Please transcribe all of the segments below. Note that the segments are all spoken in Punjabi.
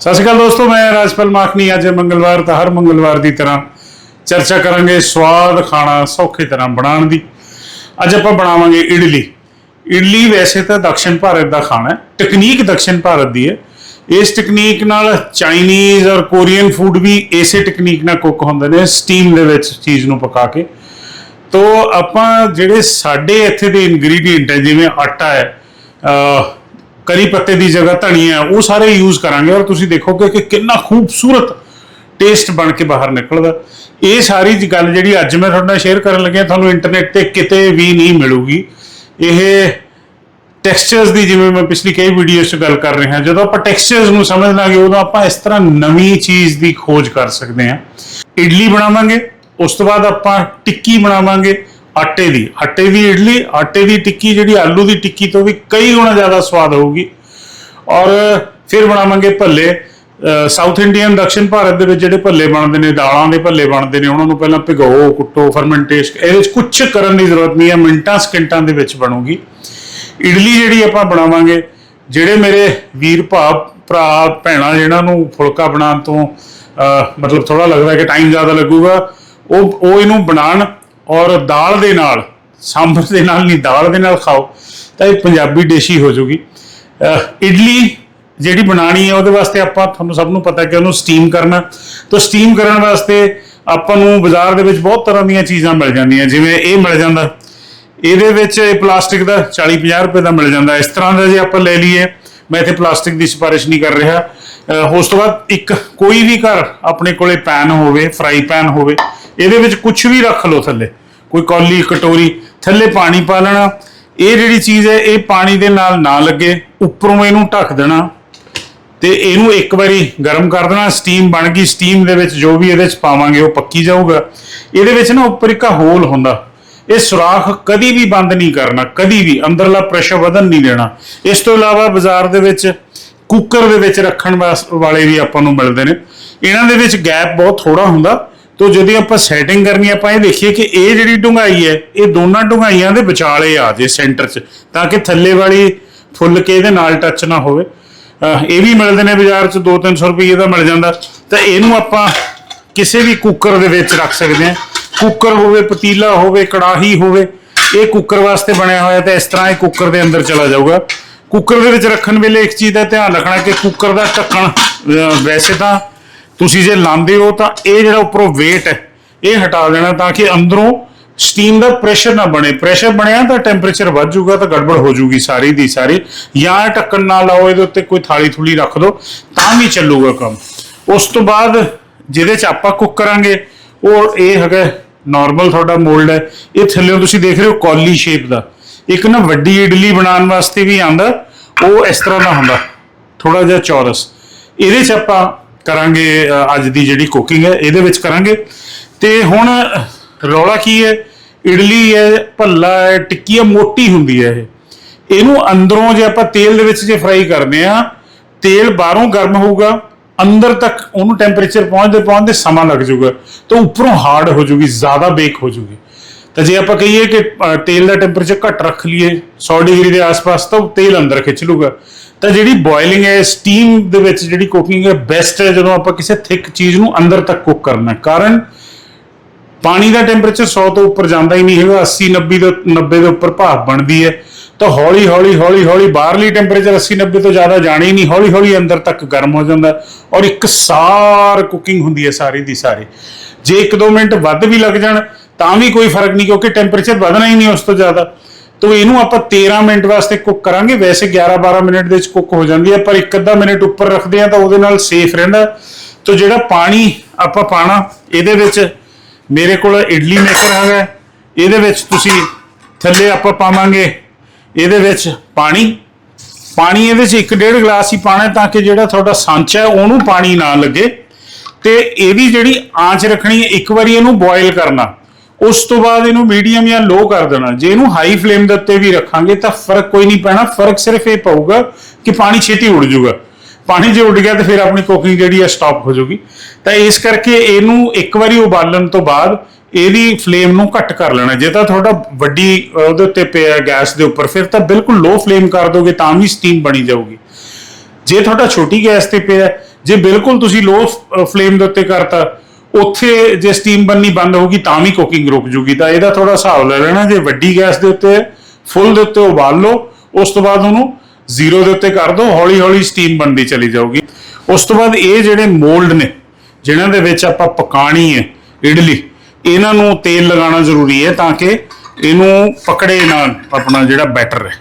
ਸਤਿ ਸ਼੍ਰੀ ਅਕਾਲ ਦੋਸਤੋ, ਮੈਂ ਰਾਜਪਾਲ ਮਾਖਣੀ। ਅੱਜ ਮੰਗਲਵਾਰ ਤਾਂ ਹਰ ਮੰਗਲਵਾਰ ਦੀ ਤਰ੍ਹਾਂ ਚਰਚਾ ਕਰਾਂਗੇ ਸਵਾਦ ਖਾਣਾ ਸੌਖੀ ਤਰ੍ਹਾਂ ਬਣਾਉਣ ਦੀ। ਅੱਜ ਆਪਾਂ ਬਣਾਵਾਂਗੇ ਇਡਲੀ। ਇਡਲੀ ਵੈਸੇ ਤਾਂ ਦਕਸ਼ਣ ਭਾਰਤ ਦਾ ਖਾਣਾ ਹੈ ਟੈਕਨੀਕ ਦਕਸ਼ਣ ਭਾਰਤ ਦੀ ਹੈ। ਇਸ ਟੈਕਨੀਕ ਨਾਲ ਚਾਈਨੀਜ਼ ਔਰ ਕੋਰੀਅਨ ਫੂਡ ਵੀ ਇਸੇ ਟੈਕਨੀਕ ਨਾਲ ਕੁੱਕ ਹੁੰਦੇ ਨੇ, ਸਟੀਮ ਦੇ ਵਿੱਚ ਚੀਜ਼ ਨੂੰ ਪਕਾ ਕੇ। ਤੋ ਆਪਾਂ ਜਿਹੜੇ ਸਾਡੇ ਇੱਥੇ ਦੇ ਇਨਗਰੀਡੀਅੰਟ ਹੈ, ਜਿਵੇਂ ਆਟਾ ਹੈ ਕਰੀ ਪੱਤੇ ਦੀ ਜਗ੍ਹਾ ਧਨੀਆ ਉਹ ਸਾਰੇ ਯੂਜ਼ ਕਰਾਂਗੇ ਔਰ ਤੁਸੀਂ ਦੇਖੋਗੇ ਕਿ ਕਿੰਨਾ ਖੂਬਸੂਰਤ ਟੇਸਟ ਬਣ ਕੇ ਬਾਹਰ ਨਿਕਲਦਾ। ਇਹ ਸਾਰੀ ਗੱਲ ਜਿਹੜੀ ਅੱਜ ਮੈਂ ਤੁਹਾਡੇ ਨਾਲ ਸ਼ੇਅਰ ਕਰਨ ਲੱਗਿਆ, ਤੁਹਾਨੂੰ ਇੰਟਰਨੈਟ ਤੇ ਕਿਤੇ ਵੀ ਨਹੀਂ ਮਿਲੂਗੀ। ਇਹ ਟੈਕਸਚਰਸ ਦੀ ਜਿਵੇਂ ਮੈਂ ਪਿਛਲੀ ਕਈ ਵੀਡੀਓਜ਼ 'ਚ ਗੱਲ ਕਰ ਰਿਹਾ, ਜਦੋਂ ਆਪਾਂ ਟੈਕਸਚਰਸ ਨੂੰ ਸਮਝ ਲਾਂਗੇ ਉਦੋਂ ਆਪਾਂ ਇਸ ਤਰ੍ਹਾਂ ਨਵੀਂ ਚੀਜ਼ ਦੀ ਖੋਜ ਕਰ ਸਕਦੇ ਹਾਂ। ਇਡਲੀ ਬਣਾਵਾਂਗੇ, ਉਸ ਤੋਂ ਬਾਅਦ ਆਪਾਂ ਟਿੱਕੀ ਬਣਾਵਾਂਗੇ ਆਟੇ ਦੀ ਆਟੇ ਦੀ ਇਡਲੀ, ਆਟੇ ਦੀ ਟਿੱਕੀ, ਜਿਹੜੀ ਆਲੂ ਦੀ ਟਿੱਕੀ ਤੋਂ ਵੀ ਕਈ ਗੁਣਾ ਜ਼ਿਆਦਾ ਸਵਾਦ ਹੋਊਗੀ। ਔਰ ਫਿਰ ਬਣਾਵਾਂਗੇ ਭੱਲੇ। ਸਾਊਥ ਇੰਡੀਅਨ ਦਕਸ਼ਿਣ ਭਾਰਤ ਦੇ ਵਿੱਚ ਜਿਹੜੇ ਭੱਲੇ ਬਣਦੇ ਨੇ, ਦਾਲਾਂ ਦੇ ਭੱਲੇ ਬਣਦੇ ਨੇ, ਉਹਨਾਂ ਨੂੰ ਪਹਿਲਾਂ ਭਿਗੋ, ਕੁੱਟੋ ਫਰਮੈਂਟੇਸ਼ਨ ਇਹਦੇ ਵਿੱਚ ਕੁਝ ਕਰਨ ਦੀ ਜ਼ਰੂਰਤ ਨਹੀਂ ਹੈ, ਮਿੰਟਾਂ, ਸਕਿੰਟਾਂ ਦੇ ਵਿੱਚ ਬਣੂਗੀ। ਇਡਲੀ ਜਿਹੜੀ ਆਪਾਂ ਬਣਾਵਾਂਗੇ, ਜਿਹੜੇ ਮੇਰੇ ਵੀਰ ਭਾ ਭਰਾ, ਭੈਣਾਂ, ਜਿਹਨਾਂ ਨੂੰ ਫੁਲਕਾ ਬਣਾਉਣ ਤੋਂ ਮਤਲਬ ਥੋੜਾ ਲੱਗਦਾ ਕਿ ਟਾਈਮ ਜ਼ਿਆਦਾ ਲੱਗੂਗਾ, ਉਹ ਉਹ ਇਹਨੂੰ ਬਣਾਉਣ ਔਰ ਦਾਲ ਦੇ ਨਾਲ, ਸਾਂਬਰ ਦੇ ਨਾਲ ਨਹੀਂ, ਦਾਲ ਦੇ ਨਾਲ ਖਾਓ, ਤਾਂ ਇਹ ਪੰਜਾਬੀ ਡਿਸ਼ ਹੀ ਹੋ ਜਾਊਗੀ ਇਡਲੀ ਜਿਹੜੀ ਬਣਾਣੀ ਹੈ, ਉਹਦੇ ਵਾਸਤੇ ਆਪਾਂ ਤੁਹਾਨੂੰ ਸਭ ਨੂੰ ਪਤਾ ਕਿ ਉਹਨੂੰ ਸਟੀਮ ਕਰਨਾ। ਤਾਂ ਸਟੀਮ ਕਰਨ ਵਾਸਤੇ ਆਪਾਂ ਨੂੰ ਬਾਜ਼ਾਰ ਦੇ ਵਿੱਚ ਬਹੁਤ ਤਰ੍ਹਾਂ ਦੀਆਂ ਚੀਜ਼ਾਂ ਮਿਲ ਜਾਂਦੀਆਂ, ਜਿਵੇਂ ਇਹ ਮਿਲ ਜਾਂਦਾ। ਇਹਦੇ ਵਿੱਚ ਇਹ ਪਲਾਸਟਿਕ ਦਾ 40-50 ਰੁਪਏ ਦਾ ਮਿਲ ਜਾਂਦਾ। ਇਸ ਤਰ੍ਹਾਂ ਦਾ ਜੇ ਆਪਾਂ ਲੈ ਲਈਏ, ਮੈਂ ਇੱਥੇ ਪਲਾਸਟਿਕ ਦੀ ਸਿਫਾਰਿਸ਼ ਨਹੀਂ ਕਰ ਰਿਹਾ। ਉਸ ਤੋਂ ਬਾਅਦ ਇੱਕ ਕੋਈ ਵੀ ਘਰ ਆਪਣੇ ਕੋਲੇ ਪੈਨ ਹੋਵੇ ਫਰਾਈ ਪੈਨ ਹੋਵੇ, ਇਹਦੇ ਵਿੱਚ ਕੁਝ ਵੀ ਰੱਖ ਲਓ ਥੱਲੇ। ਕੋਈ ਕੌਲੀ, ਕਟੋਰੀ, ਥੱਲੇ ਪਾਣੀ ਪਾ ਲੈਣਾ। ਇਹ ਜਿਹੜੀ ਚੀਜ਼ ਹੈ, ਇਹ ਪਾਣੀ ਦੇ ਨਾਲ ਨਾ ਲੱਗੇ, ਉੱਪਰੋਂ ਇਹਨੂੰ ਢੱਕ ਦੇਣਾ। ਤੇ ਇਹਨੂੰ ਇੱਕ ਵਾਰੀ ਗਰਮ ਕਰ ਦੇਣਾ। ਸਟੀਮ ਬਣ ਗਈ ਸਟੀਮ ਦੇ ਵਿੱਚ ਜੋ ਵੀ ਇਹਦੇ ਵਿੱਚ ਪਾਵਾਂਗੇ, ਉਹ ਪੱਕੀ ਜਾਊਗਾ। ਇਹਦੇ ਵਿੱਚ ਨਾ ਉੱਪਰ ਇੱਕ ਹੋਲ ਹੁੰਦਾ। ਇਹ ਸੁਰਾਖ ਕਦੀ ਵੀ ਬੰਦ ਨਹੀਂ ਕਰਨਾ, ਕਦੀ ਵੀ। ਅੰਦਰਲਾ ਪ੍ਰੈਸ਼ਰ ਵਧਣ ਨਹੀਂ ਦੇਣਾ। ਇਸ ਤੋਂ ਇਲਾਵਾ ਬਾਜ਼ਾਰ ਦੇ ਵਿੱਚ ਕੁੱਕਰ ਦੇ ਵਿੱਚ ਰੱਖਣ ਵਾਸ- ਵਾਲੇ ਵੀ ਆਪਾਂ ਨੂੰ ਮਿਲਦੇ ਨੇ। ਇਹਨਾਂ ਦੇ ਵਿੱਚ ਗੈਪ ਬਹੁਤ ਥੋੜਾ ਹੁੰਦਾ। ਤੋਂ ਜਦੋਂ ਆਪਾਂ ਸੈਟਿੰਗ ਕਰਨੀ ਆਪਾਂ ਇਹ ਦੇਖੀਏ ਕਿ ਇਹ ਜਿਹੜੀ ਡੁੰਗਾਈ ਹੈ, ਇਹ ਦੋਨਾਂ ਡੁੰਗਾਈਆਂ ਦੇ ਵਿਚਾਲੇ ਆ ਜੇ ਸੈਂਟਰ 'ਚ, ਤਾਂ ਕਿ ਥੱਲੇ ਵਾਲੀ ਫੁੱਲ ਕੇ ਇਹਦੇ ਨਾਲ ਟੱਚ ਨਾ ਹੋਵੇ। ਇਹ ਵੀ ਮਿਲਦੇ ਨੇ ਬਾਜ਼ਾਰ 'ਚ 2-300 ਰੁਪਏ ਦਾ ਮਿਲ ਜਾਂਦਾ। ਤਾਂ ਇਹਨੂੰ ਆਪਾਂ ਕਿਸੇ ਵੀ ਕੁੱਕਰ ਦੇ ਵਿੱਚ ਰੱਖ ਸਕਦੇ ਹਾਂ। ਕੁੱਕਰ ਹੋਵੇ, ਪਤੀਲਾ ਹੋਵੇ, ਕੜਾਹੀ ਹੋਵੇ, ਇਹ ਕੁੱਕਰ ਵਾਸਤੇ ਬਣਿਆ ਹੋਇਆ, ਤਾਂ ਇਸ ਤਰ੍ਹਾਂ ਇਹ ਕੁੱਕਰ ਦੇ ਅੰਦਰ ਚਲਾ ਜਾਊਗਾ। ਕੁੱਕਰ ਦੇ ਵਿੱਚ ਰੱਖਣ ਵੇਲੇ ਇੱਕ ਚੀਜ਼ ਦਾ ਧਿਆਨ ਰੱਖਣਾ ਕਿ ਕੁੱਕਰ ਦਾ ਢੱਕਣ ਵੈਸੇ ਤਾਂ ਤੁਸੀਂ ਜੇ ਲਾਉਂਦੇ ਹੋ ਤਾਂ ਇਹ ਜਿਹੜਾ ਉੱਪਰੋਂ weight ਹੈ, ਇਹ ਹਟਾ ਦੇਣਾ ਤਾਂ ਕਿ ਅੰਦਰੋਂ ਸਟੀਮ ਦਾ ਪ੍ਰੈਸ਼ਰ ਨਾ ਬਣੇ। ਪ੍ਰੈਸ਼ਰ ਬਣਿਆ ਤਾਂ ਟੈਂਪਰੇਚਰ ਵੱਧ ਜਾਊਗਾ ਤਾਂ ਗੜਬੜ ਹੋ ਜਾਊਗੀ ਸਾਰੀ ਦੀ ਸਾਰੀ। ਜਾਂ ਇਹ ਢੱਕਣ ਨਾ ਲਾਓ, ਇਹਦੇ ਉੱਤੇ ਕੋਈ ਥਾਲੀ ਥੁਲੀ ਰੱਖ ਦਿਓ ਤਾਂ ਵੀ ਚੱਲੂਗਾ ਕੰਮ। ਉਸ ਤੋਂ ਬਾਅਦ ਜਿਹਦੇ ਚ ਆਪਾਂ ਕੁੱਕ ਕਰਾਂਗੇ, ਉਹ ਇਹ ਹੈਗਾ ਨਾਰਮਲ ਤੁਹਾਡਾ ਮੋਲਡ ਹੈ। ਇਹ ਥੱਲੇੋਂ ਤੁਸੀਂ ਦੇਖ ਰਹੇ ਹੋ ਕੌਲੀ ਸ਼ੇਪ ਦਾ। ਇੱਕ ਨਾ ਵੱਡੀ ਇਡਲੀ ਬਣਾਉਣ ਵਾਸਤੇ ਵੀ ਆਂਦਾ ਉਹ ਇਸ ਤਰ੍ਹਾਂ ਦਾ ਹੁੰਦਾ। ਥੋੜਾ ਜਿਹਾ ਚੌਰਸ। ਇਹਦੇ ਚ ਆਪਾਂ ਕਰਾਂਗੇ ਅੱਜ ਦੀ ਜਿਹੜੀ ਕੁਕਿੰਗ ਹੈ, ਇਹਦੇ ਵਿੱਚ ਕਰਾਂਗੇ। ਤੇ ਹੁਣ ਰੌਲਾ ਕੀ ਹੈ? ਇਡਲੀ ਹੈ, ਭੱਲਾ ਹੈ, ਟਿੱਕੀ ਹੈ, ਮੋਟੀ ਹੁੰਦੀ ਹੈ ਇਹ। ਇਹਨੂੰ ਅੰਦਰੋਂ ਜੇ ਆਪਾਂ ਤੇਲ ਦੇ ਵਿੱਚ ਜੇ ਫਰਾਈ ਕਰਦੇ ਆ ਤੇਲ ਬਾਹਰੋਂ ਗਰਮ ਹੋਊਗਾ, ਅੰਦਰ ਤੱਕ ਉਹਨੂੰ ਟੈਂਪਰੇਚਰ ਪਹੁੰਚਦੇ ਪਹੁੰਚਦੇ ਸਮਾਂ ਲੱਗ ਜਾਊਗਾ। ਤਾਂ ਉੱਪਰੋਂ ਹਾਰਡ ਹੋ ਜਾਊਗੀ, ਜ਼ਿਆਦਾ ਬੇਕ ਹੋ ਜਾਊਗੀ। ਤਾਂ ਜੇ ਆਪਾਂ ਕਹੀਏ ਕਿ ਤੇਲ ਦਾ ਟੈਂਪਰੇਚਰ ਘੱਟ ਰੱਖ ਲਈਏ 100 ਡਿਗਰੀ ਦੇ ਆਸ-ਪਾਸ, ਤਾਂ ਉਹ ਤੇਲ ਅੰਦਰ ਖਿੱਚ ਲੂਗਾ ਤਾਂ ਜਿਹੜੀ ਬੋਇਲਿੰਗ ਹੈ ਸਟੀਮ ਦੇ ਵਿੱਚ ਜਿਹੜੀ ਕੁਕਿੰਗ ਹੈ ਬੈਸਟ ਹੈ ਜਦੋਂ ਆਪਾਂ ਕਿਸੇ ਥਿਕ ਚੀਜ਼ ਨੂੰ ਅੰਦਰ ਤੱਕ ਕੁੱਕ ਕਰਨਾ ਕਾਰਨ, ਪਾਣੀ ਦਾ ਟੈਂਪਰੇਚਰ 100 ਤੋਂ ਉੱਪਰ ਜਾਂਦਾ ਹੀ ਨਹੀਂ ਹੈਗਾ 80 90 ਤੋਂ 90 ਦੇ ਉੱਪਰ ਭਾਪ ਬਣਦੀ ਹੈ। ਤਾਂ ਹੌਲੀ ਹੌਲੀ ਹੌਲੀ ਹੌਲੀ ਬਾਹਰਲੀ ਟੈਂਪਰੇਚਰ 80 90 ਤੋਂ ਜ਼ਿਆਦਾ ਜਾਣੀ ਹੀ ਨਹੀਂ, ਹੌਲੀ ਹੌਲੀ ਅੰਦਰ ਤੱਕ ਗਰਮ ਹੋ ਜਾਂਦਾ ਔਰ ਇੱਕ ਸਾਰ ਕੁਕਿੰਗ ਹੁੰਦੀ ਹੈ ਸਾਰੀ ਦੀ ਸਾਰੀ। ਜੇ 1-2 ਮਿੰਟ ਵੱਧ ਵੀ ਲੱਗ ਜਾਣ ਤਾਂ ਵੀ ਕੋਈ ਫ਼ਰਕ ਨਹੀਂ, ਕਿਉਂਕਿ ਟੈਂਪਰੇਚਰ ਵਧਣਾ ਹੀ ਨਹੀਂ ਉਸ ਤੋਂ ਜ਼ਿਆਦਾ। ਤਾਂ ਇਹਨੂੰ ਆਪਾਂ 13 ਮਿੰਟ ਵਾਸਤੇ ਕੁੱਕ ਕਰਾਂਗੇ। ਵੈਸੇ 11-12 ਮਿੰਟ ਦੇ ਵਿੱਚ ਕੁੱਕ ਹੋ ਜਾਂਦੀ ਹੈ, ਪਰ ਇੱਕ ਅੱਧਾ ਮਿੰਟ ਉੱਪਰ ਰੱਖਦੇ ਆ ਤਾਂ ਉਹਦੇ ਨਾਲ ਸੇਫ ਰਹਿੰਦਾ। ਤਾਂ ਜਿਹੜਾ ਪਾਣੀ ਆਪਾਂ ਪਾਣਾ, ਇਹਦੇ ਵਿੱਚ ਮੇਰੇ ਕੋਲ ਇਡਲੀ ਮੇਕਰ ਹੈਗਾ ਇਹਦੇ ਵਿੱਚ ਤੁਸੀਂ ਥੱਲੇ ਆਪਾਂ ਪਾਵਾਂਗੇ, ਇਹਦੇ ਵਿੱਚ ਪਾਣੀ। ਪਾਣੀ ਇਹਦੇ ਚ 1.5 ਗਲਾਸ ਹੀ ਪਾਣਾ ਤਾਂ ਕਿ ਜਿਹੜਾ ਤੁਹਾਡਾ ਸਾਂਚਾ ਹੈ, ਉਹਨੂੰ ਪਾਣੀ ਨਾ ਲੱਗੇ। ਤੇ ਇਹਦੀ ਜਿਹੜੀ ਆਂਚ ਰੱਖਣੀ ਹੈ, ਇੱਕ ਵਾਰੀ ਇਹਨੂੰ ਬੋਇਲ ਕਰਨਾ। ਉਸ ਤੋਂ ਬਾਅਦ ਇਹਨੂੰ ਮੀਡੀਅਮ ਜਾਂ ਲੋ ਕਰ ਦੇਣਾ। ਜੇ ਇਹਨੂੰ ਹਾਈ ਫਲੇਮ ਦੇ ਉੱਤੇ ਵੀ ਰੱਖਾਂਗੇ ਤਾਂ ਫ਼ਰਕ ਕੋਈ ਨਹੀਂ ਪੈਣਾ। ਫ਼ਰਕ ਸਿਰਫ ਇਹ ਪਊਗਾ ਕਿ ਪਾਣੀ ਛੇਤੀ ਉੱਡ ਜਾਊਗਾ। ਪਾਣੀ ਜੇ ਉੱਡ ਗਿਆ ਤਾਂ ਫਿਰ ਆਪਣੀ ਕੁਕਿੰਗ ਜਿਹੜੀ ਹੈ ਸਟਾਪ ਹੋ ਜਾਊਗੀ। ਤਾਂ ਇਸ ਕਰਕੇ ਇਹਨੂੰ ਇੱਕ ਵਾਰੀ ਉਬਾਲਣ ਤੋਂ ਬਾਅਦ ਇਹਦੀ ਫਲੇਮ ਨੂੰ ਘੱਟ ਕਰ ਲੈਣਾ। ਜੇ ਤਾਂ ਤੁਹਾਡਾ ਵੱਡੀ ਉਹਦੇ ਉੱਤੇ ਪਿਆ ਗੈਸ ਦੇ ਉੱਪਰ, ਫਿਰ ਤਾਂ ਬਿਲਕੁਲ ਲੋ ਫਲੇਮ ਕਰ ਦੋਗੇ ਤਾਂ ਵੀ ਸਟੀਮ ਬਣੀ ਜਾਊਗੀ। ਜੇ ਤੁਹਾਡਾ ਛੋਟੀ ਗੈਸ ਤੇ ਪਿਆ, ਜੇ ਬਿਲਕੁਲ ਤੁਸੀਂ ਲੋ ਫਲੇਮ ਦੇ ਉੱਤੇ ਕਰਤਾ ਉੱਥੇ ਜੇ ਸਟੀਮ ਬੰਨੀ ਬੰਦ ਹੋਗੀ ਤਾਂ ਵੀ ਕੁਕਿੰਗ ਰੁਕ ਜੂਗੀ। ਤਾਂ ਇਹਦਾ ਥੋੜਾ ਹਿਸਾਬ ਲੈ ਲੈਣਾ, ਜੇ ਵੱਡੀ ਗੈਸ ਦੇ ਉੱਤੇ ਫੁੱਲ ਦੇ ਉੱਤੇ ਉਬਾਲ ਲਓ, ਉਸ ਤੋਂ ਬਾਅਦ ਉਹਨੂੰ ਜ਼ੀਰੋ ਦੇ ਉੱਤੇ ਕਰ ਦਿਓ ਹੌਲੀ ਹੌਲੀ ਸਟੀਮ ਬਣਦੀ ਚਲੀ ਜਾਊਗੀ। ਉਸ ਤੋਂ ਬਾਅਦ ਇਹ ਜਿਹੜੇ ਮੋਲਡ ਨੇ, ਜਿਨ੍ਹਾਂ ਦੇ ਵਿੱਚ ਆਪਾਂ ਪਕਾਣੀ ਹੈ, ਇਡਲੀ, ਇਹਨਾਂ ਨੂੰ ਤੇਲ ਲਗਾਉਣਾ ਜ਼ਰੂਰੀ ਹੈ ਤਾਂ ਕਿ ਇਹਨੂੰ ਪਕੜੇ ਨਾ ਆਪਣਾ ਜਿਹੜਾ ਬੈਟਰ ਹੈ।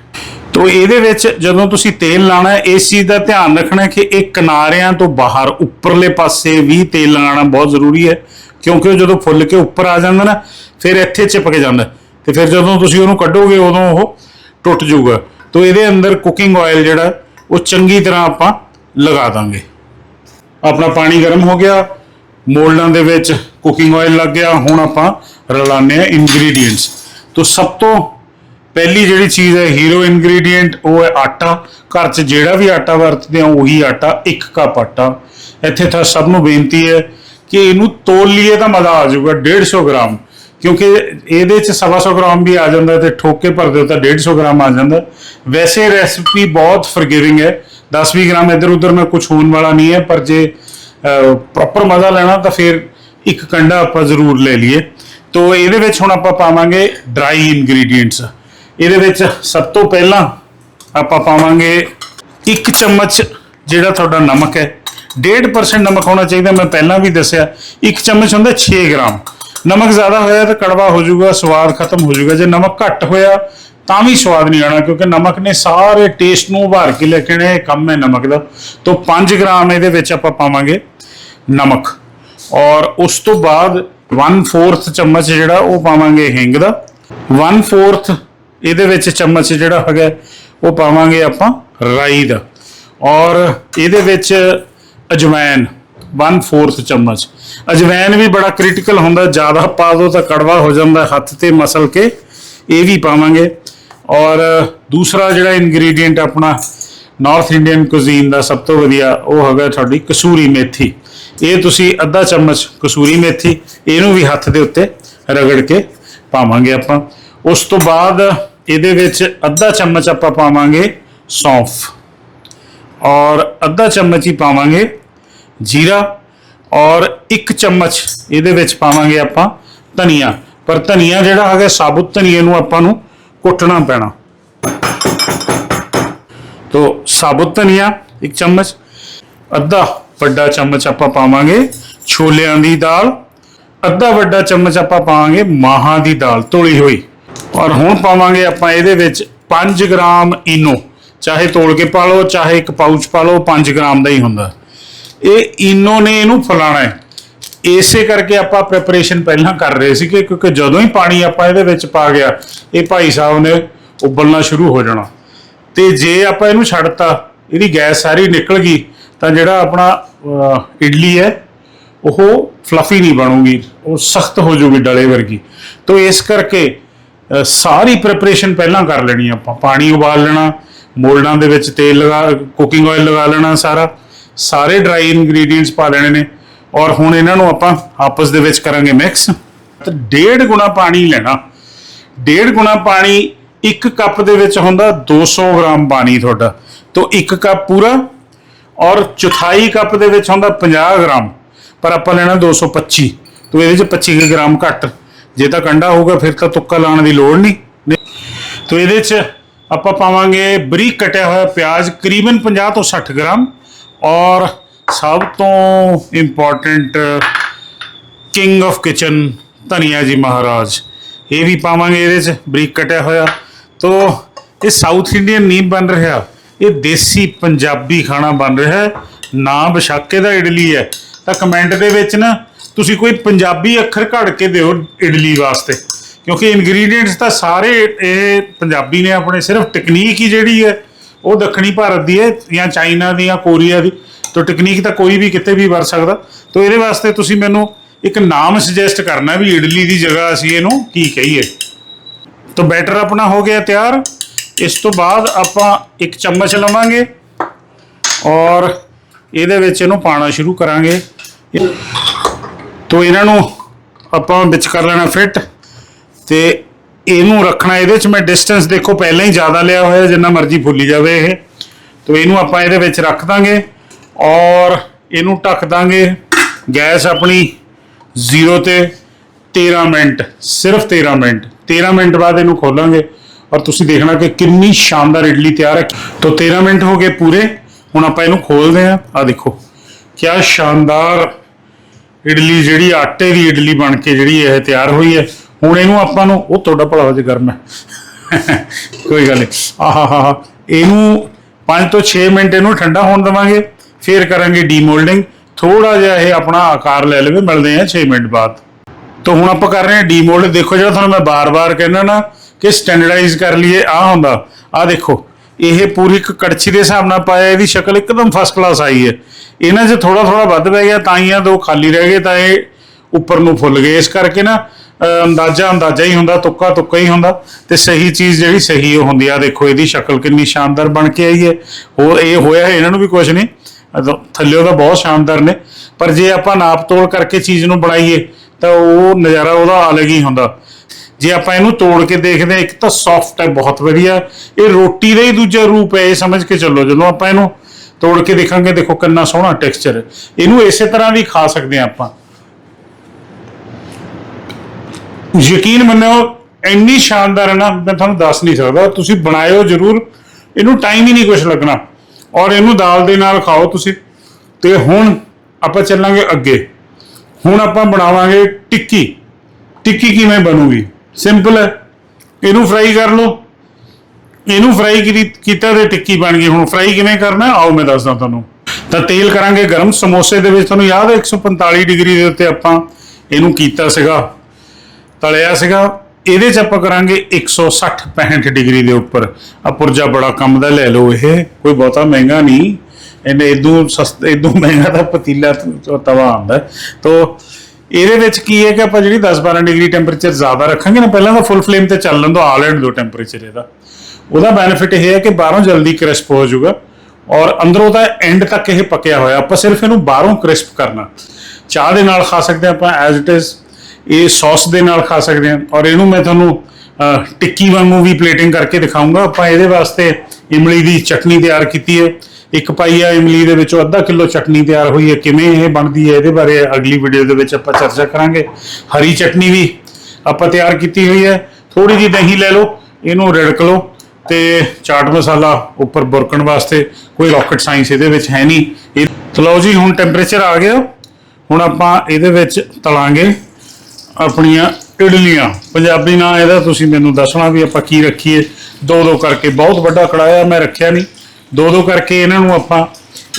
ਤੋ ਇਹਦੇ ਵਿੱਚ ਜਦੋਂ ਤੁਸੀਂ ਤੇਲ ਲਾਣਾ, ਇਸ ਚੀਜ਼ ਦਾ ਧਿਆਨ ਰੱਖਣਾ ਕਿ ਇਹ ਕਿਨਾਰਿਆਂ ਤੋਂ ਬਾਹਰ, ਉੱਪਰਲੇ ਪਾਸੇ ਵੀ ਤੇਲ ਲਗਾਉਣਾ ਬਹੁਤ ਜ਼ਰੂਰੀ ਹੈ। ਕਿਉਂਕਿ ਉਹ ਜਦੋਂ ਫੁੱਲ ਕੇ ਉੱਪਰ ਆ ਜਾਂਦਾ ਨਾ, ਫਿਰ ਇੱਥੇ ਚਿਪਕ ਜਾਂਦਾ। ਤੇ ਫਿਰ ਜਦੋਂ ਤੁਸੀਂ ਉਹਨੂੰ ਕੱਢੋਗੇ, ਉਦੋਂ ਉਹ ਟੁੱਟ ਜਾਊਗਾ। ਤੋ ਇਹਦੇ ਅੰਦਰ ਕੁਕਿੰਗ ਆਇਲ ਜਿਹੜਾ, ਉਹ ਚੰਗੀ ਤਰ੍ਹਾਂ ਆਪਾਂ ਲਗਾ ਦਾਂਗੇ। ਆਪਣਾ ਪਾਣੀ ਗਰਮ ਹੋ ਗਿਆ, ਮੋਲਡਾਂ ਦੇ ਵਿੱਚ ਕੁਕਿੰਗ ਆਇਲ ਲੱਗ ਗਿਆ, ਹੁਣ ਆਪਾਂ ਰਲਾਉਂਦੇ ਆ ਇੰਗਰੀਡੀਅੰਟਸ ਤੋਂ ਸਭ ਤੋਂ ਪਹਿਲੀ ਜਿਹੜੀ ਚੀਜ਼ ਹੈ ਹੀਰੋ ਇਨਗਰੀਡੀਐਂਟ ਉਹ ਹੈ ਆਟਾ। ਘਰ 'ਚ ਜਿਹੜਾ ਵੀ ਆਟਾ ਵਰਤਦੇ ਆ, ਉਹੀ ਆਟਾ, ਇੱਕ ਕੱਪ ਆਟਾ। ਇੱਥੇ ਤਾਂ ਸਭ ਨੂੰ ਬੇਨਤੀ ਹੈ ਕਿ ਇਹਨੂੰ ਤੋਲ ਲਈਏ ਤਾਂ ਮਜ਼ਾ ਆ ਜਾਊਗਾ 150 ਗ੍ਰਾਮ। ਕਿਉਂਕਿ ਇਹਦੇ 'ਚ 125 ਗ੍ਰਾਮ ਵੀ ਆ ਜਾਂਦਾ ਤੇ ਠੋਕੇ ਭਰਦੇ ਹੋ ਦਿਓ ਤਾਂ 150 ਗ੍ਰਾਮ ਆ ਜਾਂਦਾ। ਵੈਸੇ ਰੈਸਪੀ ਬਹੁਤ ਫੋਰਗਿਵਿੰਗ ਹੈ। 10-20 ਗ੍ਰਾਮ ਇੱਧਰ ਉੱਧਰ ਮੈਂ ਕੁਝ ਹੋਣ ਵਾਲਾ ਨਹੀਂ ਹੈ, ਪਰ ਜੇ ਪ੍ਰੋਪਰ ਮਜ਼ਾ ਲੈਣਾ ਤਾਂ ਫਿਰ ਇੱਕ ਕੰਡਾ ਆਪਾਂ ਜ਼ਰੂਰ ਲੈ ਲਈਏ। ਤੋ ਇਹਦੇ ਵਿੱਚ ਹੁਣ ਆਪਾਂ ਪਾਵਾਂਗੇ ਡਰਾਈ ਇੰਗਰੀਡੀਐਂਟਸ ਇਹਦੇ ਵਿੱਚ ਸਭ ਤੋਂ ਪਹਿਲਾਂ ਆਪਾਂ ਪਾਵਾਂਗੇ ਇੱਕ ਚਮਚ ਜਿਹੜਾ ਤੁਹਾਡਾ ਨਮਕ ਹੈ। 1.5% ਨਮਕ ਹੋਣਾ ਚਾਹੀਦਾ ਮੈਂ ਪਹਿਲਾਂ ਵੀ ਦੱਸਿਆ। ਇੱਕ ਚਮਚ ਹੁੰਦਾ 6 ਗ੍ਰਾਮ। ਨਮਕ ਜ਼ਿਆਦਾ ਹੋਇਆ ਤਾਂ ਕੜਵਾ ਹੋ ਜਾਊਗਾ ਸਵਾਦ ਖਤਮ ਹੋ ਜਾਊਗਾ। ਜੇ ਨਮਕ ਘੱਟ ਹੋਇਆ ਤਾਂ ਵੀ ਸਵਾਦ ਨਹੀਂ ਆਣਾ ਕਿਉਂਕਿ ਨਮਕ ਨੇ ਸਾਰੇ ਟੇਸਟ ਨੂੰ ਉਭਾਰ ਕੇ ਲੈ ਕੇ ਆਉਣਾ, ਇਹ ਕੰਮ ਹੈ ਨਮਕ ਦਾ। ਤੋਂ 5 ਗ੍ਰਾਮ ਇਹਦੇ ਵਿੱਚ ਆਪਾਂ ਪਾਵਾਂਗੇ ਨਮਕ। ਔਰ ਉਸ ਤੋਂ ਬਾਅਦ 1/4 ਚਮਚ ਜਿਹੜਾ ਉਹ ਪਾਵਾਂਗੇ ਹਿੰਗ ਦਾ। 1/4 ਇਹਦੇ ਵਿੱਚ ਚਮਚ ਜਿਹੜਾ ਹੈਗਾ, ਉਹ ਪਾਵਾਂਗੇ ਆਪਾਂ ਰਾਈ ਦਾ ਔਰ ਇਹਦੇ ਵਿੱਚ ਅਜਵਾਇਨ 1/4 ਚਮਚ। ਅਜਵਾਇਨ ਵੀ ਬੜਾ ਕ੍ਰਿਟੀਕਲ ਹੁੰਦਾ, ਜ਼ਿਆਦਾ ਪਾ ਦੋ ਤਾਂ ਕੜਵਾ ਹੋ ਜਾਂਦਾ, ਹੱਥ ਤੇ ਮਸਲ ਕੇ ਇਹ ਵੀ ਪਾਵਾਂਗੇ। ਔਰ ਦੂਸਰਾ ਜਿਹੜਾ ਇੰਗਰੀਡੀਐਂਟ ਆਪਣਾ ਨਾਰਥ ਇੰਡੀਅਨ ਕੁਜ਼ੀਨ ਦਾ ਸਭ ਤੋਂ ਵਧੀਆ, ਉਹ ਹੈਗਾ ਤੁਹਾਡੀ ਕਸੂਰੀ ਮੇਥੀ। ਇਹ ਤੁਸੀਂ ਅੱਧਾ ਚਮਚ ਕਸੂਰੀ ਮੇਥੀ, ਇਹਨੂੰ ਵੀ ਹੱਥ ਦੇ ਉੱਤੇ ਰਗੜ ਕੇ ਪਾਵਾਂਗੇ ਆਪਾਂ। ਉਸ ਤੋਂ ਬਾਅਦ ਇਹਦੇ ਵਿੱਚ ਅੱਧਾ ਚਮਚ ਆਪਾਂ ਪਾਵਾਂਗੇ ਸੌਂਫ। ਔਰ ਅੱਧਾ ਚਮਚ ਹੀ ਪਾਵਾਂਗੇ ਜੀਰਾ। ਔਰ ਇੱਕ ਚਮਚ ਇਹਦੇ ਵਿੱਚ ਪਾਵਾਂਗੇ ਆਪਾਂ ਧਨੀਆ। ਪਰ ਧਨੀਆ ਜਿਹੜਾ ਹੈਗਾ, ਸਾਬੁਤ ਧਨੀਏ ਨੂੰ ਆਪਾਂ ਨੂੰ ਕੁੱਟਣਾ ਪੈਣਾ। ਤੋ ਸਾਬੁਤ ਧਨੀਆ ਇੱਕ ਚਮਚ, ਅੱਧਾ ਵੱਡਾ ਚਮਚ ਆਪਾਂ ਪਾਵਾਂਗੇ ਛੋਲਿਆਂ ਦੀ ਦਾਲ, ਅੱਧਾ ਵੱਡਾ ਚਮਚ ਆਪਾਂ ਪਾਵਾਂਗੇ ਮਾਹਾਂ ਦੀ ਦਾਲ ਤੋਲੀ ਹੋਈ। ਔਰ ਹੁਣ ਪਾਵਾਂਗੇ ਆਪਾਂ ਇਹਦੇ ਵਿੱਚ 5 ਗ੍ਰਾਮ ਇਨੋ। ਚਾਹੇ ਤੋਲ ਕੇ ਪਾ ਲਓ, ਚਾਹੇ ਇੱਕ ਪਾਊਚ ਪਾ ਲਓ 5 ਗ੍ਰਾਮ ਦਾ ਹੀ ਹੁੰਦਾ। ਇਹ ਇਨੋ ਨੇ ਇਹਨੂੰ ਫੁਲਾਣਾ ਹੈ। ਇਸੇ ਕਰਕੇ ਆਪਾਂ ਪ੍ਰੈਪਰੇਸ਼ਨ ਪਹਿਲਾਂ ਕਰ ਰਹੇ ਸੀ ਕਿ ਕਿਉਂਕਿ ਜਦੋਂ ਹੀ ਪਾਣੀ ਆਪਾਂ ਇਹਦੇ ਵਿੱਚ ਪਾ ਗਿਆ, ਇਹ ਭਾਈ ਸਾਹਿਬ ਨੇ ਉਬਲਣਾ ਸ਼ੁਰੂ ਹੋ ਜਾਣਾ। ਤੇ ਜੇ ਆਪਾਂ ਇਹਨੂੰ ਛੱਡਤਾ, ਇਹਦੀ ਗੈਸ ਸਾਰੀ ਨਿਕਲ ਗਈ, ਤਾਂ ਜਿਹੜਾ ਆਪਣਾ ਇਡਲੀ ਹੈ, ਉਹ ਫਲਫੀ ਨਹੀਂ ਬਣੂਗੀ। ਉਹ ਸਖਤ ਹੋ ਜਾਊਗੀ ਡਲੇ ਵਰਗੀ। ਤੋਂ ਇਸ ਕਰਕੇ ਸਾਰੀ ਪ੍ਰੈਪਰੇਸ਼ਨ ਪਹਿਲਾਂ ਕਰ ਲੈਣੀ ਆਪਾਂ। ਪਾਣੀ ਉਬਾਲ ਲੈਣਾ, ਮੋਲਡਾਂ ਦੇ ਵਿੱਚ ਤੇਲ ਲਗਾ ਕੁਕਿੰਗ ਆਇਲ ਲਗਾ ਲੈਣਾ ਸਾਰਾ। ਸਾਰੇ ਡਰਾਈ ਇੰਗਰੀਡੀਅੰਟਸ ਪਾ ਲੈਣੇ ਨੇ। ਔਰ ਹੁਣ ਇਹਨਾਂ ਨੂੰ ਆਪਾਂ ਆਪਸ ਦੇ ਵਿੱਚ ਕਰਾਂਗੇ ਮਿਕਸ ਤੇ ਡੇਢ ਗੁਣਾ ਪਾਣੀ ਲੈਣਾ। ਡੇਢ ਗੁਣਾ ਪਾਣੀ ਇੱਕ ਕੱਪ ਦੇ ਵਿੱਚ ਹੁੰਦਾ 200 ਗ੍ਰਾਮ ਪਾਣੀ ਤੁਹਾਡਾ। ਤੋਂ ਇੱਕ ਕੱਪ ਪੂਰਾ ਔਰ ਚੌਥਾਈ ਕੱਪ ਦੇ ਵਿੱਚ ਹੁੰਦਾ 50 ਗ੍ਰਾਮ। ਪਰ ਆਪਾਂ ਲੈਣਾ 225 ਤੋਂ ਇਹਦੇ ਚ 25 ਕੁ ਗ੍ਰਾਮ ਘੱਟ। ਜੇ ਤਾਂ ਕੰਡਾ ਹੋਊਗਾ, ਫਿਰ ਤਾਂ ਤੁੱਕਾ ਲਾਉਣ ਦੀ ਲੋੜ ਨਹੀਂ। ਨਹੀਂ। ਇਹਦੇ ਚ ਆਪਾਂ ਪਾਵਾਂਗੇ ਬਰੀਕ ਕਟਿਆ ਹੋਇਆ ਪਿਆਜ਼, ਕਰੀਬਨ 50 ਤੋਂ 60 ਗ੍ਰਾਮ। ਔਰ ਸਭ ਤੋਂ ਇੰਪੋਰਟੈਂਟ ਕਿੰਗ ਆਫ ਕਿਚਨ ਧਨੀਆ ਜੀ ਮਹਾਰਾਜ। ਇਹ ਵੀ ਪਾਵਾਂਗੇ ਇਹਦੇ ਚ, ਬਰੀਕ ਕਟਿਆ ਹੋਇਆ। ਤੋ ਇਹ ਸਾਊਥ ਇੰਡੀਅਨ ਨਹੀਂ ਬਣ ਰਿਹਾ। ਇਹ ਦੇਸੀ ਪੰਜਾਬੀ ਖਾਣਾ ਬਣ ਰਿਹਾ। ਹੈ ਨਾ ਬਸ਼ਾਕੇ ਦਾ ਇਡਲੀ ਹੈ। ਤਾਂ ਕਮੈਂਟ ਦੇ ਵਿੱਚ ਨਾ ਤੁਸੀਂ ਕੋਈ ਪੰਜਾਬੀ ਅੱਖਰ ਘੜ ਕੇ ਦਿਓ ਇਡਲੀ ਵਾਸਤੇ, ਕਿਉਂਕਿ ਇਨਗਰੀਡੀਐਂਟਸ ਤਾਂ ਸਾਰੇ ਇਹ ਪੰਜਾਬੀ ਨੇ ਆਪਣੇ, ਸਿਰਫ ਟੈਕਨੀਕ ਹੀ ਜਿਹੜੀ ਹੈ, ਉਹ ਦੱਖਣੀ ਭਾਰਤ ਦੀ ਹੈ, ਜਾਂ ਚਾਈਨਾ ਦੀ, ਜਾਂ ਕੋਰੀਆ ਦੀ, ਤਾਂ ਟੈਕਨੀਕ ਤਾਂ ਕੋਈ ਵੀ ਕਿਤੇ ਵੀ ਵਰ ਸਕਦਾ। ਤਾਂ ਇਹਦੇ ਵਾਸਤੇ ਤੁਸੀਂ ਮੈਨੂੰ ਇੱਕ ਨਾਮ ਸੁਜੈਸਟ ਕਰਨਾ ਵੀ ਇਡਲੀ ਦੀ ਜਗ੍ਹਾ ਅਸੀਂ ਇਹਨੂੰ ਕੀ ਕਹੀਏ। ਤਾਂ ਬੈਟਰ ਆਪਣਾ ਹੋ ਗਿਆ ਤਿਆਰ। ਇਸ ਤੋਂ ਬਾਅਦ ਆਪਾਂ ਇੱਕ ਚਮਚ ਲਵਾਂਗੇ ਔਰ ਇਹਦੇ ਵਿੱਚ ਇਹਨੂੰ ਪਾਣਾ ਸ਼ੁਰੂ ਕਰਾਂਗੇ। ਤੋ ਇਹਨਾਂ ਨੂੰ ਆਪਾਂ ਵਿੱਚ ਕਰ ਲੈਣਾ ਫਿੱਟ ਤੇ ਇਹਨੂੰ ਰੱਖਣਾ, ਇਹਦੇ ਚ ਮੈਂ ਡਿਸਟੈਂਸ ਦੇਖੋ ਪਹਿਲਾਂ ਹੀ ਜ਼ਿਆਦਾ ਲਿਆ ਹੋਇਆ, ਜਿੰਨਾ ਮਰਜ਼ੀ ਫੁੱਲੀ ਜਾਵੇ ਇਹ। ਤੋ ਇਹਨੂੰ ਆਪਾਂ ਇਹਦੇ ਵਿੱਚ ਰੱਖ ਦਾਂਗੇ ਔਰ ਇਹਨੂੰ ਢੱਕ ਦਾਂਗੇ ਗੈਸ ਆਪਣੀ 0 ਤੇ 13 ਮਿੰਟ, ਸਿਰਫ 13 ਮਿੰਟ। 13 ਮਿੰਟ ਬਾਅਦ ਇਹਨੂੰ ਖੋਲਾਂਗੇ ਔਰ ਤੁਸੀਂ ਦੇਖਣਾ ਕਿ ਕਿੰਨੀ ਸ਼ਾਨਦਾਰ ਇਡਲੀ ਤਿਆਰ ਹੈ। ਤੋਂ 13 ਮਿੰਟ ਹੋ ਗਏ ਪੂਰੇ, ਹੁਣ ਆਪਾਂ ਇਹਨੂੰ ਖੋਲਦੇ ਹਾਂ। ਆ ਦੇਖੋ, ਕਿਆ ਸ਼ਾਨਦਾਰ ਇਡਲੀ ਜਿਹੜੀ ਆਟੇ ਦੀ ਇਡਲੀ ਬਣ ਕੇ ਜਿਹੜੀ ਇਹ ਤਿਆਰ ਹੋਈ ਹੈ, ਹੁਣ ਇਹਨੂੰ ਆਪਾਂ ਨੂੰ, ਉਹ ਤੁਹਾਡਾ ਭਲਾ ਹੋ ਜੇ ਗਰਮ ਹੈ। ਕੋਈ ਗੱਲ ਨਹੀਂ। ਆਹਾਹਾ ਇਹਨੂੰ 5 ਤੋਂ 6 ਮਿੰਟ ਇਹਨੂੰ ਠੰਡਾ ਹੋਣ ਦੇਵਾਂਗੇ, ਫਿਰ ਕਰਾਂਗੇ ਡੀਮੋਲਡਿੰਗ। ਥੋੜਾ ਜਿਹਾ ਇਹ ਆਪਣਾ ਆਕਾਰ ਲੈ ਲਵੇ, ਮਿਲਦੇ ਆ 6 ਮਿੰਟ ਬਾਅਦ। ਤਾਂ ਹੁਣ ਆਪਾਂ ਕਰ ਰਹੇ ਹਾਂ ਡੀਮੋਲਡ। ਦੇਖੋ ਜਿਹੜਾ ਤੁਹਾਨੂੰ ਮੈਂ ਬਾਰ-ਬਾਰ ਕਹਿੰਦਾ ਨਾ ਕਿ ਸਟੈਂਡਰਡਾਈਜ਼ ਕਰ ਲਈਏ ਆ ਹੁੰਦਾ। ਆ ਦੇਖੋ। ਇਹ ਪੂਰੀ ਇੱਕ ਕੜਛੀ ਦੇ ਹਿਸਾਬ ਨਾਲ ਪਾਇਆ, ਇਹਦੀ ਸ਼ਕਲ ਇੱਕਦਮ ਫਸਟ ਕਲਾਸ ਆਈ ਹੈ। ਇਹਨਾਂ 'ਚ ਥੋੜਾ ਥੋੜਾ ਵੱਧ ਪੈ ਗਿਆ ਤਾਂ ਹੀ ਆ ਦੋ ਖਾਲੀ ਰਹਿ ਗਏ, ਤਾਂ ਇਹ ਉੱਪਰ ਨੂੰ ਫੁੱਲ ਗਏ। ਇਸ ਕਰਕੇ ਨਾ ਅੰਦਾਜ਼ਾ ਅੰਦਾਜ਼ਾ ਹੀ ਹੁੰਦਾ ਤੁੱਕਾ ਤੁੱਕਾ ਹੀ ਹੁੰਦਾ। ਤੇ ਸਹੀ ਚੀਜ਼ ਜਿਹੜੀ ਸਹੀ ਉਹ ਹੁੰਦੀ ਆ। ਦੇਖੋ, ਇਹਦੀ ਸ਼ਕਲ ਕਿੰਨੀ ਸ਼ਾਨਦਾਰ ਬਣ ਕੇ ਆਈ ਹੈ। ਹੋਰ ਇਹ ਹੋਇਆ ਹੈ, ਇਹਨਾਂ ਨੂੰ ਵੀ ਕੁਝ ਨਹੀਂ। ਥੱਲੇ ਥੱਲਿਓ ਤਾਂ ਬਹੁਤ ਸ਼ਾਨਦਾਰ ਨੇ। ਪਰ ਜੇ ਆਪਾਂ ਨਾਪ ਤੋਲ ਕਰਕੇ ਚੀਜ਼ ਨੂੰ ਬਣਾਈਏ, ਤਾਂ ਉਹ ਨਜ਼ਾਰਾ ਉਹਦਾ ਅਲੱਗ ਹੀ ਹੁੰਦਾ। ਜੇ ਆਪਾਂ ਇਹਨੂੰ ਤੋੜ ਕੇ ਦੇਖਦੇ ਹਾਂ, ਇੱਕ ਤਾਂ ਸੌਫਟ ਹੈ, ਬਹੁਤ ਵਧੀਆ। ਇਹ ਰੋਟੀ ਦਾ ਹੀ ਦੂਜਾ ਰੂਪ ਹੈ, ਇਹ ਸਮਝ ਕੇ ਚੱਲੋ। ਜਦੋਂ ਆਪਾਂ ਇਹਨੂੰ ਤੋੜ ਕੇ ਦੇਖਾਂਗੇ, ਦੇਖੋ ਕਿੰਨਾ ਸੋਹਣਾ ਟੈਕਸਚਰ ਇਹਨੂੰ ਇਸੇ ਤਰ੍ਹਾਂ ਵੀ ਖਾ ਸਕਦੇ ਹਾਂ ਆਪਾਂ। ਯਕੀਨ ਮੰਨਿਓ, ਇੰਨੀ ਸ਼ਾਨਦਾਰ ਹੈ ਨਾ, ਮੈਂ ਤੁਹਾਨੂੰ ਦੱਸ ਨਹੀਂ ਸਕਦਾ। ਤੁਸੀਂ ਬਣਾਇਓ ਜ਼ਰੂਰ। ਇਹਨੂੰ ਟਾਈਮ ਹੀ ਨਹੀਂ ਕੁਝ ਲੱਗਣਾ। ਔਰ ਇਹਨੂੰ ਦਾਲ ਦੇ ਨਾਲ ਖਾਓ ਤੁਸੀਂ। ਤੇ ਹੁਣ ਆਪਾਂ ਚੱਲਾਂਗੇ ਅੱਗੇ। ਹੁਣ ਆਪਾਂ ਬਣਾਵਾਂਗੇ ਟਿੱਕੀ। ਟਿੱਕੀ ਕਿਵੇਂ ਬਣੂਗੀ? ਸਿੰਪਲ ਹੈ। ਇਹਨੂੰ ਫਰਾਈ ਕਰ ਲਓ। ਇਹਨੂੰ ਫਰਾਈ ਕੀਤਾ ਤੇ ਟਿੱਕੀ ਬਣ ਗਈ। ਹੁਣ ਫਰਾਈ ਕਿਵੇਂ ਕਰਨਾ ਆਓ ਮੈਂ ਦੱਸਦਾ ਤੁਹਾਨੂੰ। ਤਾਂ ਤੇਲ ਕਰਾਂਗੇ ਗਰਮ। ਸਮੋਸੇ ਦੇ ਵਿੱਚ ਤੁਹਾਨੂੰ ਯਾਦ ਹੈ 145 ਡਿਗਰੀ ਦੇ ਉੱਤੇ ਆਪਾਂ ਇਹਨੂੰ ਕੀਤਾ ਸੀਗਾ। ਤਲਿਆ ਸੀਗਾ। ਇਹਦੇ ਚ ਆਪਾਂ ਕਰਾਂਗੇ 160 65 ਡਿਗਰੀ ਦੇ ਉੱਪਰ। ਆ ਪੁਰਜਾ ਬੜਾ ਕੰਮ ਦਾ, ਲੈ ਲਓ ਇਹ। ਕੋਈ ਬਹੁਤਾ ਮਹਿੰਗਾ ਨਹੀਂ। ਇਹਨੇ ਇਦੋਂ ਸਸਤਾ, ਇਦੋਂ ਮਹਿੰਗਾ ਤਾਂ ਪਤੀਲਾ ਤਵਾ ਆਉਂਦਾ। ਤੋ ਇਹਦੇ ਵਿੱਚ ਕੀ ਹੈ ਕਿ ਆਪਾਂ ਜਿਹੜੀ 10-12 ਡਿਗਰੀ ਟੈਂਪਰੇਚਰ ਜ਼ਿਆਦਾ ਰੱਖਾਂਗੇ ਨਾ, ਪਹਿਲਾਂ ਤਾਂ ਫੁੱਲ ਫਲੇਮ ਤੇ ਚੱਲਣ ਦੋ, ਆਲ ਐਂਡ ਦੋ ਟੈਂਪਰੇਚਰ ਇਹਦਾ। ਉਹਦਾ ਬੈਨੀਫਿਟ ਇਹ ਹੈ ਕਿ ਬਾਹਰੋਂ ਜਲਦੀ ਕ੍ਰਿਸਪ ਹੋ ਜਾਊਗਾ ਔਰ ਅੰਦਰੋਂ ਤਾਂ ਐਂਡ ਤੱਕ ਇਹ ਪੱਕਿਆ ਹੋਇਆ। ਆਪਾਂ ਸਿਰਫ ਇਹਨੂੰ ਬਾਹਰੋਂ ਕ੍ਰਿਸਪ ਕਰਨਾ। ਚਾਹ ਦੇ ਨਾਲ ਖਾ ਸਕਦੇ ਹਾਂ ਆਪਾਂ ਐਜ਼ ਇਟ ਇਜ਼ ਇਹ ਸੌਸ ਦੇ ਨਾਲ ਖਾ ਸਕਦੇ ਹਾਂ। ਔਰ ਇਹਨੂੰ ਮੈਂ ਤੁਹਾਨੂੰ ਟਿੱਕੀ ਵਾਂਗੂ ਵੀ ਪਲੇਟਿੰਗ ਕਰਕੇ ਦਿਖਾਉਂਗਾ ਆਪਾਂ ਇਹਦੇ ਵਾਸਤੇ ਇਮਲੀ ਦੀ ਚਟਨੀ ਤਿਆਰ ਕੀਤੀ ਹੈ। ਇੱਕ ਪਾਈ ਆ ਇਮਲੀ ਦੇ ਵਿੱਚੋਂ ਅੱਧਾ ਕਿਲੋ ਚਟਨੀ ਤਿਆਰ ਹੋਈ ਹੈ, ਕਿਵੇਂ ਇਹ ਬਣਦੀ ਹੈ ਇਹਦੇ ਬਾਰੇ ਅਗਲੀ ਵੀਡੀਓ ਦੇ ਵਿੱਚ ਆਪਾਂ ਚਰਚਾ ਕਰਾਂਗੇ। ਹਰੀ ਚਟਨੀ ਵੀ ਆਪਾਂ ਤਿਆਰ ਕੀਤੀ ਹੋਈ ਹੈ। ਥੋੜੀ ਜਿਹੀ ਦਹੀਂ ਲੈ ਲਓ, ਇਹਨੂੰ ਰਿੜਕ ਲਓ ਤੇ ਚਾਟ ਮਸਾਲਾ ਉੱਪਰ ਬੁਰਕਣ ਵਾਸਤੇ ਕੋਈ ਰਾਕਟ ਸਾਇੰਸ ਇਹਦੇ ਵਿੱਚ ਹੈ ਨਹੀਂ। ਇਹ ਤਾਂ ਲਓ ਜੀ, ਹੁਣ ਟੈਂਪਰੇਚਰ ਆ ਗਿਆ। ਹੁਣ ਆਪਾਂ ਇਹਦੇ ਵਿੱਚ ਤਲਾਂਗੇ ਆਪਣੀਆਂ ਇਡਲੀਆਂ। ਪੰਜਾਬੀ ਨਾਂ ਇਹਦਾ ਤੁਸੀਂ ਮੈਨੂੰ ਦੱਸਣਾ ਵੀ ਆਪਾਂ ਕੀ ਰੱਖੀਏ। ਦੋ ਦੋ ਕਰਕੇ ਬਹੁਤ ਵੱਡਾ ਕੜਾਇਆ ਮੈਂ ਰੱਖਿਆ ਨਹੀਂ। ਦੋ ਦੋ ਕਰਕੇ ਇਹਨਾਂ ਨੂੰ ਆਪਾਂ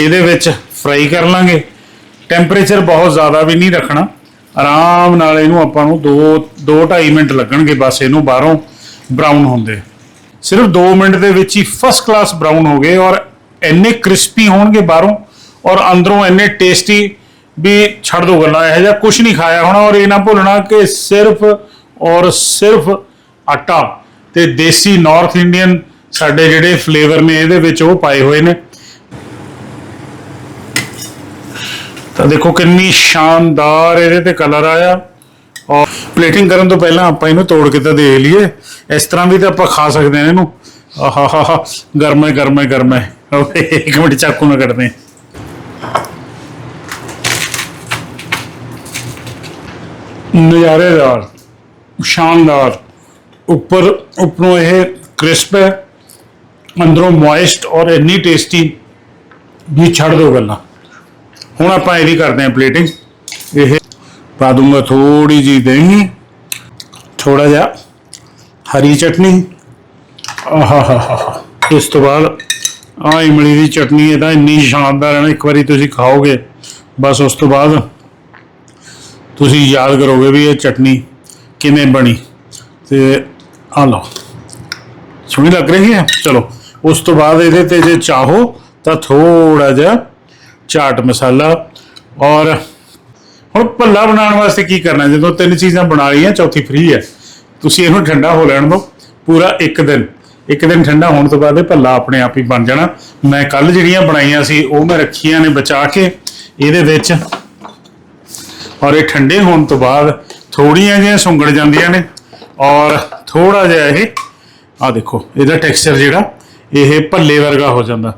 ਇਹਦੇ ਵਿੱਚ ਫਰਾਈ ਕਰ ਲਾਂਗੇ। ਟੈਂਪਰੇਚਰ ਬਹੁਤ ਜ਼ਿਆਦਾ ਵੀ ਨਹੀਂ ਰੱਖਣਾ। ਆਰਾਮ ਨਾਲ ਇਹਨੂੰ ਆਪਾਂ ਨੂੰ 2 2 2.5 ਮਿੰਟ ਲੱਗਣਗੇ ਬਸ ਇਹਨੂੰ ਬਾਹਰੋਂ ਬਰਾਊਨ ਹੁੰਦੇ। ਸਿਰਫ 2 ਮਿੰਟ ਦੇ ਵਿੱਚ ਹੀ ਫਸਟ ਕਲਾਸ ਬਰਾਊਨ ਹੋ ਗਏ ਔਰ ਇੰਨੇ ਕ੍ਰਿਸਪੀ ਹੋਣਗੇ ਬਾਹਰੋਂ ਔਰ ਅੰਦਰੋਂ ਇੰਨੇ ਟੇਸਟੀ ਵੀ ਛੱਡ ਦੋ ਗੱਲਾਂ, ਇਹੋ ਜਿਹਾ ਕੁਝ ਨਹੀਂ ਖਾਇਆ ਹੋਣਾ ਔਰ ਇਹ ਨਾ ਭੁੱਲਣਾ ਕਿ ਸਿਰਫ ਔਰ ਸਿਰਫ ਆਟਾ ਤੇ ਦੇਸੀ ਨਾਰਥ ਇੰਡੀਅਨ ਸਾਡੇ ਜਿਹੜੇ ਫਲੇਵਰ ਨੇ ਇਹਦੇ ਵਿੱਚ ਉਹ ਪਾਏ ਹੋਏ ਨੇ। ਤਾਂ ਦੇਖੋ ਕਿੰਨੀ ਸ਼ਾਨਦਾਰ ਇਹਦੇ ਤੇ ਕਲਰ ਆਇਆ। ਔਰ ਪਲੇਟਿੰਗ ਕਰਨ ਤੋਂ ਪਹਿਲਾਂ ਆਪਾਂ ਇਹਨੂੰ ਤੋੜ ਕੇ ਤਾਂ ਦੇਖ ਲਈਏ। ਇਸ ਤਰ੍ਹਾਂ ਵੀ ਤਾਂ ਆਪਾਂ ਖਾ ਸਕਦੇ ਹਾਂ ਇਹਨੂੰ। ਆਹਾਹਾ ਗਰਮੇ ਗਰਮੇ ਗਰਮੇ ਓਕੇ, ਇੱਕ ਮਿੰਟ ਚਾਕੂ ਨਾਲ ਕੱਢਦੇ ਨਜ਼ਾਰੇਦਾਰ, ਸ਼ਾਨਦਾਰ। ਉੱਪਰ, ਉੱਪਰੋਂ ਇਹ ਕ੍ਰਿਸਪ ਹੈ। ਅੰਦਰੋਂ ਮੋਇਸਟ ਔਰ ਇੰਨੀ ਟੇਸਟੀ ਵੀ ਛੱਡ ਦੋ ਗੱਲਾਂ। ਹੁਣ ਆਪਾਂ ਇਹਦੀ ਕਰਦੇ ਹਾਂ ਪਲੇਟਿੰਗ ਇਹ ਪਾ ਦੂੰਗਾ ਥੋੜੀ ਜੀ ਦਹੀਂ ਥੋੜਾ ਜਿਹਾ ਹਰੀ ਚਟਨੀ। ਆਹਾਹਾਹਾ ਇਸ ਤੋਂ ਬਾਅਦ ਆ ਇਮਲੀ ਦੀ ਚਟਨੀ, ਇਹ ਤਾਂ ਇੰਨੀ ਸ਼ਾਨਦਾਰ ਹੈ ਨਾ, ਇੱਕ ਵਾਰੀ ਤੁਸੀਂ ਖਾਓਗੇ, ਬਸ ਉਸ ਤੋਂ ਬਾਅਦ ਤੁਸੀਂ ਯਾਦ ਕਰੋਗੇ ਵੀ ਇਹ ਚਟਨੀ ਕਿਵੇਂ ਬਣੀ। ਤੇ ਆ ਲਓ। ਸੋਹਣੀ ਲੱਗ ਰਹੀ ਹੈ? ਚਲੋ। ਉਸ ਤੋਂ ਬਾਅਦ ਇਹਦੇ ਤੇ ਜੇ ਚਾਹੋ ਤਾਂ ਥੋੜਾ ਜਿਹਾ ਚਾਟ ਮਸਾਲਾ ਔਰ ਹੁਣ ਭੱਲਾ ਬਣਾਉਣ ਵਾਸਤੇ ਕੀ ਕਰਨਾ? ਜਦੋਂ ਤਿੰਨ ਚੀਜ਼ਾਂ ਬਣਾ ਲਈਆਂ, ਚੌਥੀ ਫ੍ਰੀ ਹੈ। ਤੁਸੀਂ ਇਹਨੂੰ ਠੰਡਾ ਹੋ ਲੈਣ ਦਿਓ। ਪੂਰਾ ਇੱਕ ਦਿਨ। ਇੱਕ ਦਿਨ ਠੰਡਾ ਹੋਣ ਤੋਂ ਬਾਅਦ ਇਹ ਭੱਲਾ ਆਪਣੇ ਆਪ ਹੀ ਬਣ ਜਾਣਾ। ਮੈਂ ਕੱਲ ਜਿਹੜੀਆਂ ਬਣਾਈਆਂ ਸੀ, ਉਹ ਮੈਂ ਰੱਖੀਆਂ ਨੇ ਬਚਾ ਕੇ ਇਹਦੇ ਵਿੱਚ। ਔਰ ਇਹ ਠੰਡੇ ਹੋਣ ਤੋਂ ਬਾਅਦ ਥੋੜੀਆਂ ਜਿਹੀਆਂ ਸੁੰਗੜ ਜਾਂਦੀਆਂ ਨੇ। ਔਰ ਥੋੜਾ ਜਿਹਾ ਇਹ ਆ ਦੇਖੋ, ਇਹਦਾ ਟੈਕਸਚਰ ਜਿਹੜਾ ਇਹ ਭੱਲੇ ਵਰਗਾ ਹੋ ਜਾਂਦਾ।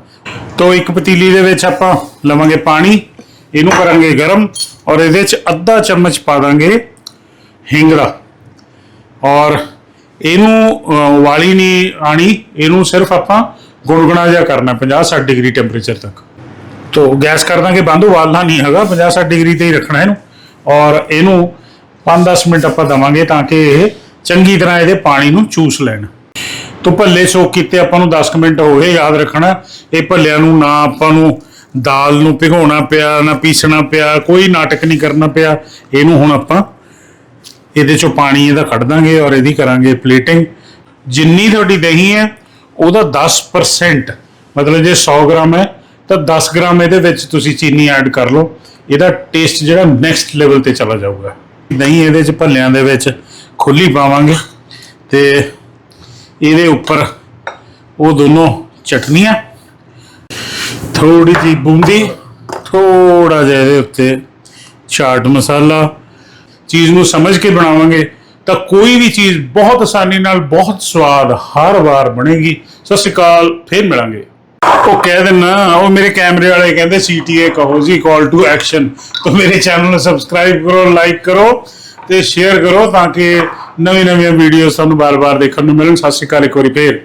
ਤੋਂ ਇੱਕ ਪਤੀਲੀ ਦੇ ਵਿੱਚ ਆਪਾਂ ਲਵਾਂਗੇ ਪਾਣੀ, ਇਹਨੂੰ ਕਰਾਂਗੇ ਗਰਮ ਔਰ ਇਹਦੇ ਚ ਅੱਧਾ ਚਮਚ ਪਾ ਦਾਂਗੇ ਹਿੰਗਲਾ ਔਰ ਇਹਨੂੰ ਵਾਲੀ ਨਹੀਂ ਆਣੀ, ਇਹਨੂੰ ਸਿਰਫ ਆਪਾਂ ਗੁਣਗੁਣਾ ਜਿਹਾ ਕਰਨਾ 50 60 ਡਿਗਰੀ ਟੈਂਪਰੇਚਰ ਤੱਕ। ਤੋ ਗੈਸ ਕਰ ਦਾਂਗੇ ਬੰਦ, ਉਬਾਲਣਾ ਨਹੀਂ ਹੈਗਾ 50 60 ਡਿਗਰੀ ਤੇ ਹੀ ਰੱਖਣਾ ਇਹਨੂੰ। ਔਰ ਇਹਨੂੰ 5-10 ਮਿੰਟ ਆਪਾਂ ਦਵਾਂਗੇ ਤਾਂ ਕਿ ਇਹ ਚੰਗੀ ਤਰ੍ਹਾਂ ਇਹਦੇ ਪਾਣੀ ਨੂੰ ਚੂਸ ਲੈਣ। ਤੋ ਭੱਲੇ ਸੋਕ ਕੀਤੇ, ਆਪਾਂ ਨੂੰ 10 ਕੁ ਮਿੰਟ ਹੋ ਗਏ ਯਾਦ ਰੱਖਣਾ। ਇਹ ਭੱਲਿਆਂ ਨੂੰ ਨਾ ਆਪਾਂ ਨੂੰ ਦਾਲ ਨੂੰ ਭਿਗਾਉਣਾ ਪਿਆ, ਨਾ ਪੀਸਣਾ ਪਿਆ, ਕੋਈ ਨਾਟਕ ਨਹੀਂ ਕਰਨਾ ਪਿਆ। ਇਹਨੂੰ ਹੁਣ ਆਪਾਂ ਇਹਦੇ ਚੋਂ ਪਾਣੀ ਇਹਦਾ ਕੱਢ ਦਾਂਗੇ ਔਰ ਇਹਦੀ ਕਰਾਂਗੇ ਪਲੇਟਿੰਗ ਜਿੰਨੀ ਤੁਹਾਡੀ ਦਹੀਂ ਹੈ, ਉਹਦਾ 10% ਮਤਲਬ ਜੇ 100 ਗ੍ਰਾਮ ਹੈ, ਤਾਂ 10 ਗ੍ਰਾਮ ਇਹਦੇ ਵਿੱਚ ਤੁਸੀਂ ਚੀਨੀ ਐਡ ਕਰ ਲਓ। ਇਹਦਾ ਟੇਸਟ ਜਿਹੜਾ ਨੈਕਸਟ ਲੈਵਲ ਤੇ ਚਲਾ ਜਾਊਗਾ। ਦਹੀਂ ਇਹਦੇ ਚ ਭੱਲਿਆਂ ਦੇ ਵਿੱਚ ਖੁੱਲੀ ਪਾਵਾਂਗੇ ਤੇ ਇਹਦੇ ਉੱਪਰ ਉਹ ਦੋਨੋਂ ਚਟਨੀਆਂ। ਥੋੜੀ ਜਿਹੀ ਬੂੰਦੀ ਥੋੜਾ ਜਿਹਾ ਇਹਦੇ ਉੱਤੇ ਚਾਟ ਮਸਾਲਾ। ਚੀਜ਼ ਨੂੰ ਸਮਝ ਕੇ ਬਣਾਵਾਂਗੇ ਤਾਂ ਕੋਈ ਵੀ ਚੀਜ਼ ਬਹੁਤ ਆਸਾਨੀ ਨਾਲ, ਬਹੁਤ ਸਵਾਦ ਹਰ ਵਾਰ ਬਣੇਗੀ। ਸਤਿ ਸ਼੍ਰੀ ਅਕਾਲ, ਫੇਰ ਮਿਲਾਂਗੇ। ਉਹ ਕਹਿ ਦਿੰਨਾ, ਉਹ ਮੇਰੇ ਕੈਮਰੇ ਵਾਲੇ ਕਹਿੰਦੇ, ਸੀਟੀਏ ਕਹੋ ਜੀ ਕਾਲ ਟੂ ਐਕਸ਼ਨ ਤਾਂ ਮੇਰੇ ਚੈਨਲ ਨੂੰ ਸਬਸਕ੍ਰਾਈਬ ਕਰੋ ਲਾਈਕ ਕਰੋ ਤੇ ਸ਼ੇਅਰ ਕਰੋ ਤਾਂ ਕਿ ਨਵੀਂ ਨਵੀਆਂ ਵੀਡੀਓਜ਼ ਸਾਨੂੰ ਬਾਰ-ਬਾਰ ਦੇਖਣ ਨੂੰ ਮਿਲਣ। ਸਤਿ ਸ਼੍ਰੀ ਅਕਾਲ ਇੱਕ ਵਾਰੀ ਫੇਰ।